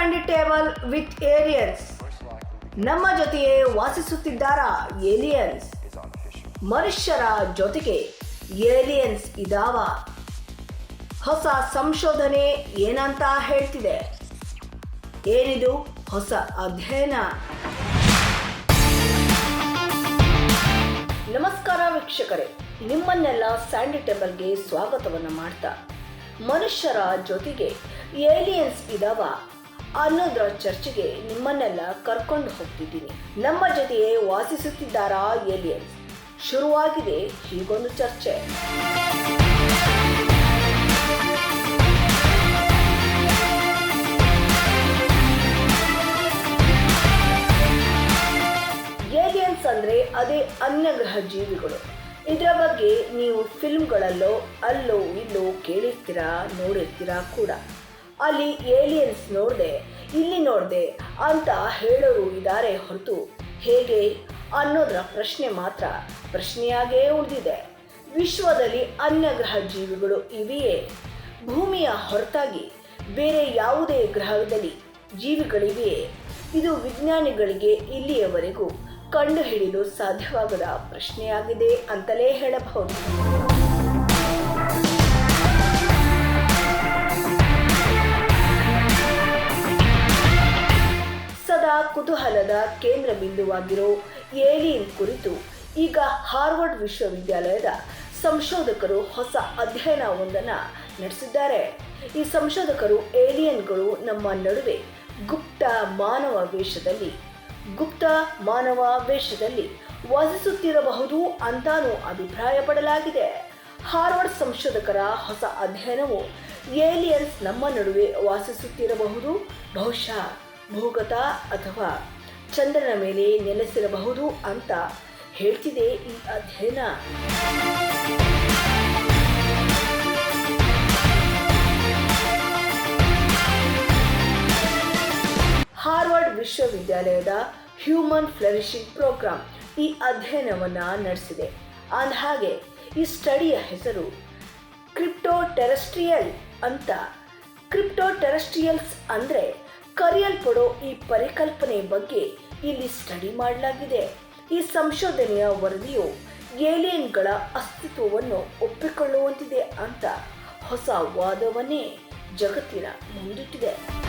Sandy table with aliens. ನಮ್ಮ ಜೊತೆಯೇ ವಾಸಿಸುತ್ತಿದ್ದಾರಾ aliens? ಮನುಷ್ಯರ ಜೊತೆಗೆ ಏಲಿಯನ್ಸ್ ಇದಾವ? ಹೊಸ ಸಂಶೋಧನೆ ಏನಂತ ಹೇಳ್ತಿದೆ? ಏನಿದು ಹೊಸ ಅಧ್ಯಯನ? ನಮಸ್ಕಾರ ವೀಕ್ಷಕರೇ, ನಿಮ್ಮನ್ನೆಲ್ಲ ಸ್ಯಾಂಡಿ ಟೇಬಲ್ಗೆ ಸ್ವಾಗತವನ್ನು ಮಾಡ್ತಾ, ಮನುಷ್ಯರ ಜೊತೆಗೆ ಏಲಿಯನ್ಸ್ ಇದಾವ? ಅನ್ನೋದ್ರ ಚರ್ಚೆಗೆ ನಿಮ್ಮನ್ನೆಲ್ಲ ಕರ್ಕೊಂಡು ಹೋಗ್ತಿದ್ದೀನಿ. ನಮ್ಮ ಜೊತೆಯೇ ವಾಸಿಸುತ್ತಿದ್ದಾರಾ ಏಲಿಯನ್ಸ್ ಶುರುವಾಗಿದೆ ಹೀಗೊಂದು ಚರ್ಚೆ. ಏಲಿಯನ್ಸ್ ಅಂದ್ರೆ ಅದೇ ಅನ್ಯಗ್ರಹ ಜೀವಿಗಳು. ಇದರ ಬಗ್ಗೆ ನೀವು ಫಿಲ್ಮ್ಗಳಲ್ಲೋ ಅಲ್ಲೋ, ಇಲ್ಲೋ ಕೇಳಿರ್ತೀರಾ, ನೋಡಿರ್ತೀರಾ ಕೂಡ. ಅಲ್ಲಿ ಏಲಿಯನ್ಸ್ ನೋಡಿದೆ, ಇಲ್ಲಿ ನೋಡಿದೆ ಅಂತ ಹೇಳೋರು ಇದ್ದಾರೆ ಹೊರತು. ಹೇಗೆ? ಅನ್ನೋದರ ಪ್ರಶ್ನೆ ಮಾತ್ರ ಪ್ರಶ್ನೆಯಾಗೇ ಉಳಿದಿದೆ. ವಿಶ್ವದಲ್ಲಿ ಅನ್ಯಗ್ರಹ ಜೀವಿಗಳು ಇವೆಯೇ? ಭೂಮಿಯ ಹೊರತಾಗಿ ಬೇರೆ ಯಾವುದೇ ಗ್ರಹದಲ್ಲಿ ಜೀವಿಗಳಿವೆಯೇ? ಇದು ವಿಜ್ಞಾನಿಗಳಿಗೆ ಇಲ್ಲಿಯವರೆಗೂ ಕಂಡುಹಿಡಿಯಲು ಸಾಧ್ಯವಾಗದ ಪ್ರಶ್ನೆಯಾಗಿದೆ ಅಂತಲೇ ಹೇಳಬಹುದು. ಕುತೂಹಲದ ಕೇಂದ್ರ ಬಿಂದುವಾಗಿರೋ ಏಲಿಯನ್ ಕುರಿತು ಈಗ ಹಾರ್ವರ್ಡ್ ವಿಶ್ವವಿದ್ಯಾಲಯದ ಸಂಶೋಧಕರು ಹೊಸ ಅಧ್ಯಯನವೊಂದನ್ನು ನಡೆಸಿದ್ದಾರೆ. ಈ ಸಂಶೋಧಕರು ಏಲಿಯನ್ಗಳು ನಮ್ಮ ನಡುವೆ ಗುಪ್ತ ಮಾನವ ವೇಷದಲ್ಲಿ ಗುಪ್ತ ಮಾನವ ವೇಷದಲ್ಲಿ ವಾಸಿಸುತ್ತಿರಬಹುದು ಅಂತಾನೂ ಅಭಿಪ್ರಾಯಪಡಲಾಗಿದೆ. ಹಾರ್ವರ್ಡ್ ಸಂಶೋಧಕರ ಹೊಸ ಅಧ್ಯಯನವು ಏಲಿಯನ್ಸ್ ನಮ್ಮ ನಡುವೆ ವಾಸಿಸುತ್ತಿರಬಹುದು? ಬಹುಶಃ ಭೂಗತ ಅಥವಾ ಚಂದ್ರನ ಮೇಲೆ ನೆಲೆಸಿರಬಹುದು ಅಂತ ಹೇಳ್ತಿದೆ ಈ ಅಧ್ಯಯನ. ಹಾರ್ವರ್ಡ್ ವಿಶ್ವವಿದ್ಯಾಲಯದ ಹ್ಯೂಮನ್ ಫ್ಲರಿಶಿಂಗ್ ಪ್ರೋಗ್ರಾಂ ಈ ಅಧ್ಯಯನವನ್ನು ನಡೆಸಿದೆ. ಅಂದಹಾಗೆ ಈ ಸ್ಟಡಿಯ ಹೆಸರು ಕ್ರಿಪ್ಟೋ ಟೆರೆಸ್ಟ್ರಿಯಲ್ ಅಂತ. ಕ್ರಿಪ್ಟೋ ಟೆರೆಸ್ಟ್ರಿಯಲ್ಸ್ ಅಂದರೆ ಕರೆಯಲ್ಪಡೋ ಈ ಪರಿಕಲ್ಪನೆ ಬಗ್ಗೆ ಇಲ್ಲಿ ಸ್ಟಡಿ ಮಾಡಲಾಗಿದೆ. ಈ ಸಂಶೋಧನೆಯ ವರದಿಯು ಏಲಿಯನ್ಗಳ ಅಸ್ತಿತ್ವವನ್ನು ಒಪ್ಪಿಕೊಳ್ಳುವಂತಿದೆ ಅಂತ ಹೊಸ ವಾದವನ್ನೇ ಜಗತ್ತಿನ ಮುಂದಿಟ್ಟಿದೆ.